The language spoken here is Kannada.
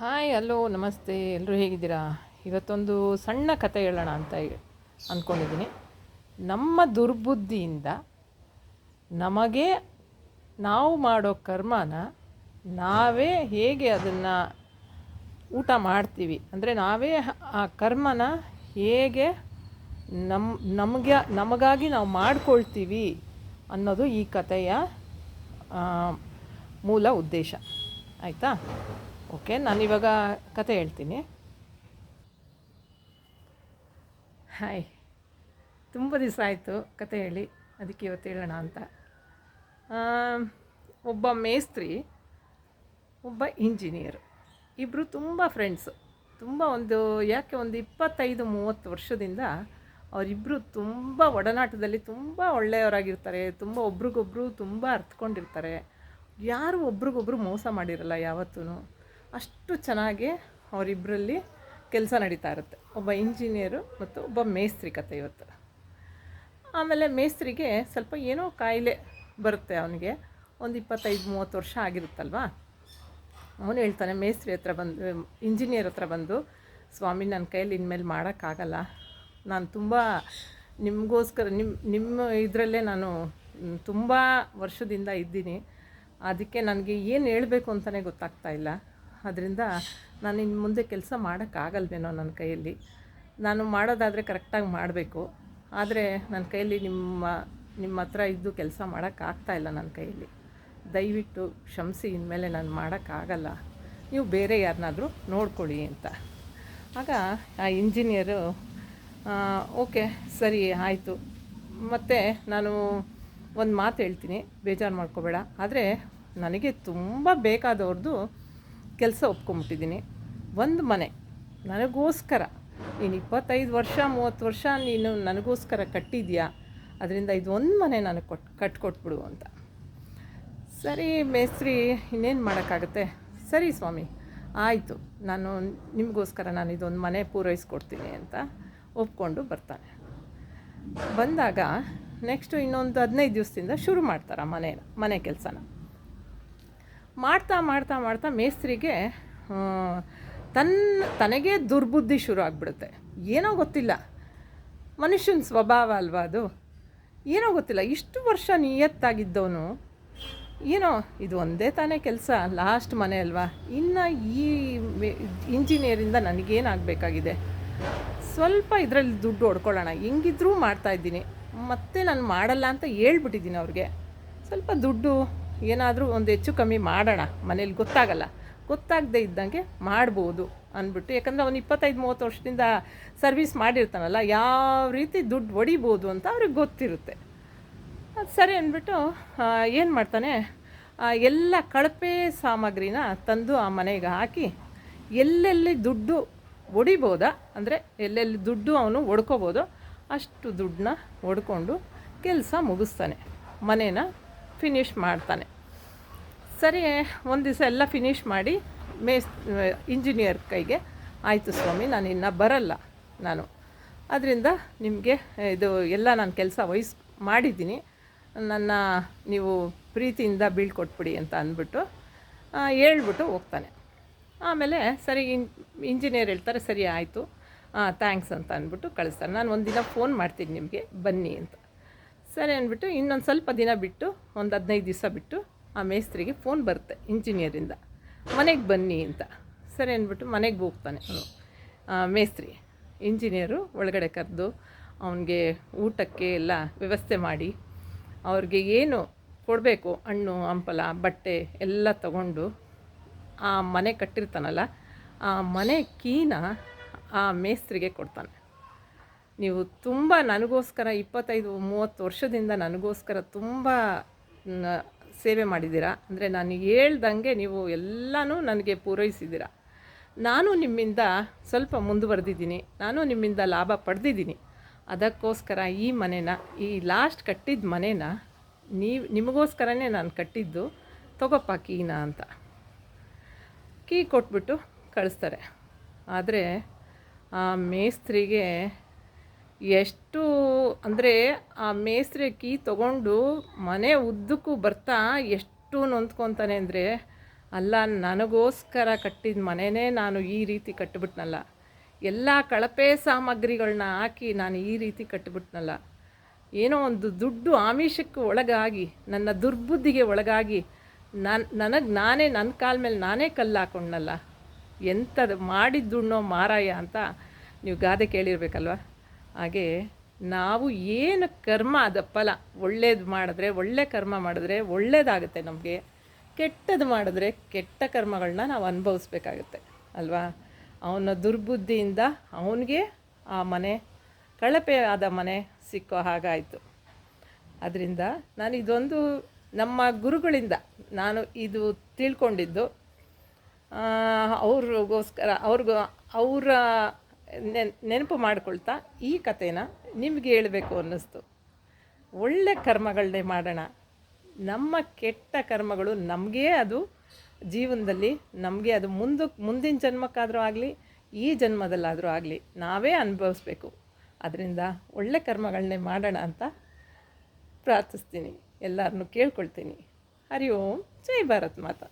ಹಾಯ್ ಹಲೋ ನಮಸ್ತೆ. ಎಲ್ಲರೂ ಹೇಗಿದ್ದೀರಾ? ಇವತ್ತೊಂದು ಸಣ್ಣ ಕತೆ ಹೇಳೋಣ ಅಂತ ಅಂದ್ಕೊಂಡಿದ್ದೀನಿ ನಮ್ಮ ದುರ್ಬುದ್ಧಿಯಿಂದ ನಮಗೆ ನಾವು ಮಾಡೋ ಕರ್ಮನ ನಾವೇ ಹೇಗೆ ಅದನ್ನು ಊಟ ಮಾಡ್ತೀವಿ. ಅಂದರೆ ನಾವೇ ಆ ಕರ್ಮನ ಹೇಗೆ ನಮ್ಮ ನಮಗೆ, ನಮಗಾಗಿ ನಾವು ಮಾಡ್ಕೊಳ್ತೀವಿ ಅನ್ನೋದು ಈ ಕಥೆಯ ಮೂಲ ಉದ್ದೇಶ. ಆಯಿತಾ? ಓಕೆ, ನಾನು ಇವಾಗ ಕತೆ ಹೇಳ್ತೀನಿ. ಹಾಯ್ ತುಂಬ ದಿವಸ ಆಯಿತು ಕತೆ ಹೇಳಿ, ಅದಕ್ಕೆ ಇವತ್ತು ಹೇಳೋಣ ಅಂತ. ಒಬ್ಬ ಮೇಸ್ತ್ರಿ, ಒಬ್ಬ ಇಂಜಿನಿಯರ್ ಇಬ್ಬರು ತುಂಬ ಫ್ರೆಂಡ್ಸು ತುಂಬ ಒಂದು, ಯಾಕೆ ಒಂದು ಇಪ್ಪತ್ತೈದು, ಮೂವತ್ತು ವರ್ಷದಿಂದ ಅವರಿಬ್ಬರು ತುಂಬ ಒಡನಾಟದಲ್ಲಿ ತುಂಬ ಒಳ್ಳೆಯವರಾಗಿರ್ತಾರೆ, ತುಂಬ ಒಬ್ರಿಗೊಬ್ರು ತುಂಬ ಅರ್ಥಕೊಂಡಿರ್ತಾರೆ ಯಾರು ಒಬ್ರಿಗೊಬ್ರು ಮೋಸ ಮಾಡಿರಲ್ಲ ಯಾವತ್ತೂ ಅಷ್ಟು ಚೆನ್ನಾಗಿ ಅವರಿಬ್ಬರಲ್ಲಿ ಕೆಲಸ ನಡೀತಾ ಇರುತ್ತೆ. ಒಬ್ಬ ಇಂಜಿನಿಯರು ಮತ್ತು ಒಬ್ಬ ಮೇಸ್ತ್ರಿ ಕತೆ ಇವತ್ತು. ಆಮೇಲೆ ಮೇಸ್ತ್ರಿಗೆ ಸ್ವಲ್ಪ ಏನೋ ಕಾಯಿಲೆ ಬರುತ್ತೆ ಅವನಿಗೆ. ಒಂದು ಇಪ್ಪತ್ತೈದು, ಮೂವತ್ತು ವರ್ಷ ಆಗಿರುತ್ತಲ್ವಾ? ಅವನು ಹೇಳ್ತಾನೆ, ಮೇಸ್ತ್ರಿ ಹತ್ರ ಬಂದು, ಇಂಜಿನಿಯರ್ ಹತ್ರ ಬಂದು, ಸ್ವಾಮಿ ನನ್ನ ಕೈಯಲ್ಲಿ ಇನ್ಮೇಲೆ ಮಾಡೋಕ್ಕಾಗಲ್ಲ. ನಾನು ತುಂಬ ನಿಮಗೋಸ್ಕರ ನಿಮ್ಮ ನಿಮ್ಮ ಇದರಲ್ಲೇ ನಾನು ತುಂಬ ವರ್ಷದಿಂದ ಇದ್ದೀನಿ. ಅದಕ್ಕೆ ನನಗೆ ಏನು ಹೇಳಬೇಕು ಅಂತಲೇ ಗೊತ್ತಾಗ್ತಾ ಇಲ್ಲ. ಅದರಿಂದ ನಾನು ಇನ್ನು ಮುಂದೆ ಕೆಲಸ ಮಾಡೋಕ್ಕಾಗಲ್ವೇನೋ ನನ್ನ ಕೈಯಲ್ಲಿ. ನಾನು ಮಾಡೋದಾದರೆ ಕರೆಕ್ಟಾಗಿ ಮಾಡಬೇಕು. ಆದರೆ ನನ್ನ ಕೈಯಲ್ಲಿ ನಿಮ್ಮ ನಿಮ್ಮ ಹತ್ರ ಇದ್ದು ಕೆಲಸ ಮಾಡೋಕ್ಕಾಗ್ತಾ ಇಲ್ಲ ನನ್ನ ಕೈಯಲ್ಲಿ. ದಯವಿಟ್ಟು ಕ್ಷಮಿಸಿ ಇನ್ಮೇಲೆ ನಾನು ಮಾಡೋಕ್ಕಾಗಲ್ಲ. ನೀವು ಬೇರೆ ಯಾರನ್ನಾದರೂ ನೋಡ್ಕೊಳ್ಳಿ ಅಂತ. ಆಗ ಆ ಇಂಜಿನಿಯರು ಓಕೆ, ಸರಿ, ಆಯಿತು. ಮತ್ತು ನಾನು ಒಂದು ಮಾತು ಹೇಳ್ತೀನಿ. ಬೇಜಾರು ಮಾಡ್ಕೋಬೇಡ. ಆದರೆ ನನಗೆ ತುಂಬ ಬೇಕಾದವ್ರದ್ದು ಕೆಲಸ ಒಪ್ಕೊಂಬಿಟ್ಟಿದ್ದೀನಿ. ಒಂದು ಮನೆ. ನನಗೋಸ್ಕರ. ನೀನು ಇಪ್ಪತ್ತೈದು ವರ್ಷ, ಮೂವತ್ತು ವರ್ಷ ನೀನು ನನಗೋಸ್ಕರ ಕಟ್ಟಿದ್ಯಾ? ಅದರಿಂದ ಇದು ಒಂದು ಮನೆ ನನಗೆ ಕೊಟ್ಟು ಕಟ್ಕೊಟ್ಬಿಡು ಅಂತ. ಸರಿ ಮೇಸ್ತ್ರಿ, ಇನ್ನೇನು ಮಾಡೋಕ್ಕಾಗುತ್ತೆ? ಸರಿ ಸ್ವಾಮಿ. ಆಯಿತು. ನಾನು ನಿಮಗೋಸ್ಕರ ನಾನು ಇದೊಂದು ಮನೆ ಪೂರೈಸ್ಕೊಡ್ತೀನಿ ಅಂತ ಒಪ್ಕೊಂಡು ಬರ್ತಾನೆ. ಬಂದಾಗ ನೆಕ್ಸ್ಟು ಇನ್ನೊಂದು ಹದಿನೈದು ದಿವಸದಿಂದ ಶುರು ಮಾಡ್ತಾರೆ ಮನೆ ಮನೆ ಕೆಲಸನ. ಮಾಡ್ತಾ ಮಾಡ್ತಾ ಮಾಡ್ತಾ ಮೇಸ್ತ್ರಿಗೆ ತನ್ನ ತನಗೇ ದುರ್ಬುದ್ಧಿ ಶುರು ಆಗಿಬಿಡುತ್ತೆ. ಏನೋ ಗೊತ್ತಿಲ್ಲ. ಮನುಷ್ಯನ ಸ್ವಭಾವ ಅಲ್ವಾ ಅದು? ಏನೋ ಗೊತ್ತಿಲ್ಲ. ಇಷ್ಟು ವರ್ಷ ನಿಯತ್ತಾಗಿದ್ದವನು, ಏನೋ, ಇದು ಒಂದೇ ತಾನೇ ಕೆಲಸ, ಲಾಸ್ಟ್ ಮನೆ ಅಲ್ವಾ? ಇನ್ನು ಈ ಇಂಜಿನಿಯರಿಂದ ನನಗೇನಾಗಬೇಕಾಗಿದೆ? ಸ್ವಲ್ಪ ಇದರಲ್ಲಿ ದುಡ್ಡು ಹೊಡ್ಕೊಳ್ಳೋಣ. ಹೆಂಗಿದ್ರೂ ಮಾಡ್ತಾಯಿದ್ದೀನಿ ಮತ್ತೆ ನಾನು ಮಾಡಲ್ಲ ಅಂತ ಹೇಳ್ಬಿಟ್ಟಿದ್ದೀನಿ ಅವ್ರಿಗೆ. ಸ್ವಲ್ಪ ದುಡ್ಡು ಏನಾದರೂ ಒಂದು ಹೆಚ್ಚು ಕಮ್ಮಿ ಮಾಡೋಣ, ಮನೇಲಿ ಗೊತ್ತಾಗಲ್ಲ. ಗೊತ್ತಾಗದೇ ಇದ್ದಂಗೆ ಮಾಡ್ಬೋದು ಅಂದ್ಬಿಟ್ಟು. ಯಾಕಂದರೆ ಅವನು ಇಪ್ಪತ್ತೈದು, ಮೂವತ್ತು ವರ್ಷದಿಂದ ಸರ್ವಿಸ್ ಮಾಡಿರ್ತಾನಲ್ಲ, ಯಾವ ರೀತಿ ದುಡ್ಡು ಹೊಡಿಬೋದು ಅಂತ ಅವ್ರಿಗೆ ಗೊತ್ತಿರುತ್ತೆ. ಅದು ಸರಿ ಅಂದ್ಬಿಟ್ಟು ಏನು ಮಾಡ್ತಾನೆ ಎಲ್ಲ ಕಳಪೆ ಸಾಮಗ್ರಿನ ತಂದು ಆ ಮನೆಗೆ ಹಾಕಿ ಎಲ್ಲೆಲ್ಲಿ ದುಡ್ಡು ಹೊಡಿಬೋದಾ ಅಂದರೆ ಎಲ್ಲೆಲ್ಲಿ ದುಡ್ಡು ಅವನು ಒಡ್ಕೋಬೋದು ಅಷ್ಟು ದುಡ್ಡನ್ನ ಹೊಡ್ಕೊಂಡು ಕೆಲಸ ಮುಗಿಸ್ತಾನೆ ಮನೇನ. ಫಿನಿಷ್ ಮಾಡ್ತಾನೆ. ಸರಿ, ಒಂದು ದಿವಸ ಎಲ್ಲ ಫಿನಿಶ್ ಮಾಡಿ ಮೇಸ್ ಇಂಜಿನಿಯರ್ ಕೈಗೆ, ಆಯಿತು ಸ್ವಾಮಿ, ನಾನು ಇನ್ನು ಬರಲ್ಲ ನಾನು. ಅದರಿಂದ ನಿಮಗೆ ಇದು ಎಲ್ಲ ನಾನು ಕೆಲಸ ವಹಿಸ್, ಮಾಡಿದ್ದೀನಿ. ನನ್ನ ನೀವು ಪ್ರೀತಿಯಿಂದ ಬೀಳ್ಕೊಟ್ಬಿಡಿ ಅಂತ ಅಂದ್ಬಿಟ್ಟು ಹೇಳ್ಬಿಟ್ಟು ಹೋಗ್ತಾನೆ. ಆಮೇಲೆ ಸರಿ, ಇನ್ ಇಂಜಿನಿಯರ್ ಹೇಳ್ತಾರೆ, ಸರಿ, ಆಯಿತು. ಥ್ಯಾಂಕ್ಸ್ ಅಂತ ಅಂದ್ಬಿಟ್ಟು ಕಳಿಸ್ತಾರೆ ನಾನು ಒಂದಿನ ಫೋನ್ ಮಾಡ್ತೀನಿ ನಿಮಗೆ, ಬನ್ನಿ ಅಂತ. ಸರಿ ಅಂದ್ಬಿಟ್ಟು ಇನ್ನೊಂದು ಸ್ವಲ್ಪ ದಿನ ಬಿಟ್ಟು ಒಂದು ಹದಿನೈದು ದಿವಸ ಬಿಟ್ಟು ಆ ಮೇಸ್ತ್ರಿಗೆ ಫೋನ್ ಬರುತ್ತೆ ಇಂಜಿನಿಯರಿಂದ ಮನೆಗೆ ಬನ್ನಿ ಅಂತ. ಸರಿ ಅಂದ್ಬಿಟ್ಟು ಮನೆಗೆ ಹೋಗ್ತಾನೆ ಅವನು. ಮೇಸ್ತ್ರಿ ಇಂಜಿನಿಯರು ಒಳಗಡೆ ಕರೆದು ಅವನಿಗೆ ಊಟಕ್ಕೆ ಎಲ್ಲ ವ್ಯವಸ್ಥೆ ಮಾಡಿ, ಅವ್ರಿಗೆ ಏನು ಕೊಡಬೇಕು, ಹಣ್ಣು, ಹಂಪಲ, ಬಟ್ಟೆ ಎಲ್ಲ ತಗೊಂಡು ಆ ಮನೆ ಕಟ್ಟಿರ್ತಾನಲ್ಲ, ಆ ಮನೆ ಕೀನ ಆ ಮೇಸ್ತ್ರಿಗೆ ಕೊಡ್ತಾನೆ. ನೀವು ತುಂಬ ನನಗೋಸ್ಕರ ಇಪ್ಪತ್ತೈದು, ಮೂವತ್ತು ವರ್ಷದಿಂದ ನನಗೋಸ್ಕರ ತುಂಬ ಸೇವೆ ಮಾಡಿದ್ದೀರಾ? ಅಂದರೆ ನಾನು ಹೇಳ್ದಂಗೆ ನೀವು ಎಲ್ಲನೂ ನನಗೆ ಪೂರೈಸಿದ್ದೀರ. ನಾನು ನಿಮ್ಮಿಂದ ಸ್ವಲ್ಪ ಮುಂದುವರೆದಿದ್ದೀನಿ. ನಾನು ನಿಮ್ಮಿಂದ ಲಾಭ ಪಡೆದಿದ್ದೀನಿ. ಅದಕ್ಕೋಸ್ಕರ ಈ ಮನೆನ, ಈ ಲಾಸ್ಟ್ ಕಟ್ಟಿದ ಮನೆನ ನೀವು, ನಿಮಗೋಸ್ಕರನೇ ನಾನು ಕಟ್ಟಿದ್ದು ತಗೋಪ್ಪ ಕೀನ ಅಂತ. ಕೀ ಕೊಟ್ಬಿಟ್ಟು ಕಳಿಸ್ತಾರೆ. ಆದರೆ ಆ ಮೇಸ್ತ್ರಿಗೆ ಎಷ್ಟು ಅಂದರೆ ಆ ಮೇಸ್ತ್ರಿ ಕೀ ತಗೊಂಡು ಮನೆ ಉದ್ದಕ್ಕೂ ಬರ್ತಾ ಎಷ್ಟು ನೊಂದ್ಕೊತಾನೆ ಅಂದರೆ, ಅಲ್ಲ, ನನಗೋಸ್ಕರ ಕಟ್ಟಿದ ಮನೆಯೇ ನಾನು ಈ ರೀತಿ ಕಟ್ಟಿಬಿಟ್ನಲ್ಲ ಎಲ್ಲ ಕಳಪೆ ಸಾಮಗ್ರಿಗಳನ್ನ ಹಾಕಿ ನಾನು ಈ ರೀತಿ ಕಟ್ಟಿಬಿಟ್ನಲ್ಲ ಏನೋ ಒಂದು ದುಡ್ಡು ಆಮಿಷಕ್ಕೆ ಒಳಗಾಗಿ, ನನ್ನ ದುರ್ಬುದ್ಧಿಗೆ ಒಳಗಾಗಿ ನಾನು, ನನಗೆ ನಾನೇ ನನ್ನ ಕಾಲ ಮೇಲೆ ನಾನೇ ಕಲ್ಲು ಹಾಕೊಂಡ್ನಲ್ಲ ಎಂಥದ್ದು ಮಾಡಿದ್ದುಣ್ಣೋ ಮಾರಾಯ ಅಂತ ನೀವು ಗಾದೆ ಕೇಳಿರ್ಬೇಕಲ್ವ? ಹಾಗೆ ನಾವು ಏನು ಕರ್ಮ ಅದ ಫಲ, ಒಳ್ಳೇದು ಮಾಡಿದ್ರೆ, ಒಳ್ಳೆ ಕರ್ಮ ಮಾಡಿದ್ರೆ ಒಳ್ಳೇದಾಗುತ್ತೆ ನಮಗೆ ಕೆಟ್ಟದ್ದು ಮಾಡಿದ್ರೆ ಕೆಟ್ಟ ಕರ್ಮಗಳನ್ನ ನಾವು ಅನುಭವಿಸ್ಬೇಕಾಗುತ್ತೆ, ಅಲ್ವಾ? ಅವನ ದುರ್ಬುದ್ಧಿಯಿಂದ ಅವನಿಗೆ ಆ ಮನೆ, ಕಳಪೆ ಆದ ಮನೆ ಸಿಕ್ಕೋ ಹಾಗಾಯಿತು. ಅದರಿಂದ ನಾನು ಇದೊಂದು ನಮ್ಮ ಗುರುಗಳಿಂದ ನಾನು ಇದು ತಿಳ್ಕೊಂಡಿದ್ದು ಅವ್ರಿಗೋಸ್ಕರ, ಅವ್ರಿಗೂ, ಅವರ ನೆನಪು ಮಾಡಿಕೊಳ್ತಾ ಈ ಕಥೆನ ನಿಮಗೆ ಹೇಳಬೇಕು ಅನ್ನಿಸ್ತು. ಒಳ್ಳೆ ಕರ್ಮಗಳನ್ನೇ ಮಾಡೋಣ. ನಮ್ಮ ಕೆಟ್ಟ ಕರ್ಮಗಳು ನಮಗೇ ಅದು ಜೀವನದಲ್ಲಿ, ನಮಗೆ ಅದು ಮುಂದಕ್ಕೆ ಮುಂದಿನ ಜನ್ಮಕ್ಕಾದರೂ ಆಗಲಿ, ಈ ಜನ್ಮದಲ್ಲಾದರೂ ಆಗಲಿ ನಾವೇ ಅನುಭವಿಸ್ಬೇಕು. ಅದರಿಂದ ಒಳ್ಳೆ ಕರ್ಮಗಳನ್ನೇ ಮಾಡೋಣ ಅಂತ ಪ್ರಾರ್ಥಿಸ್ತೀನಿ. ಎಲ್ಲರನ್ನೂ ಕೇಳ್ಕೊಳ್ತೀನಿ. ಹರಿ ಓಂ, ಜೈ ಭಾರತ್ ಮಾತಾ.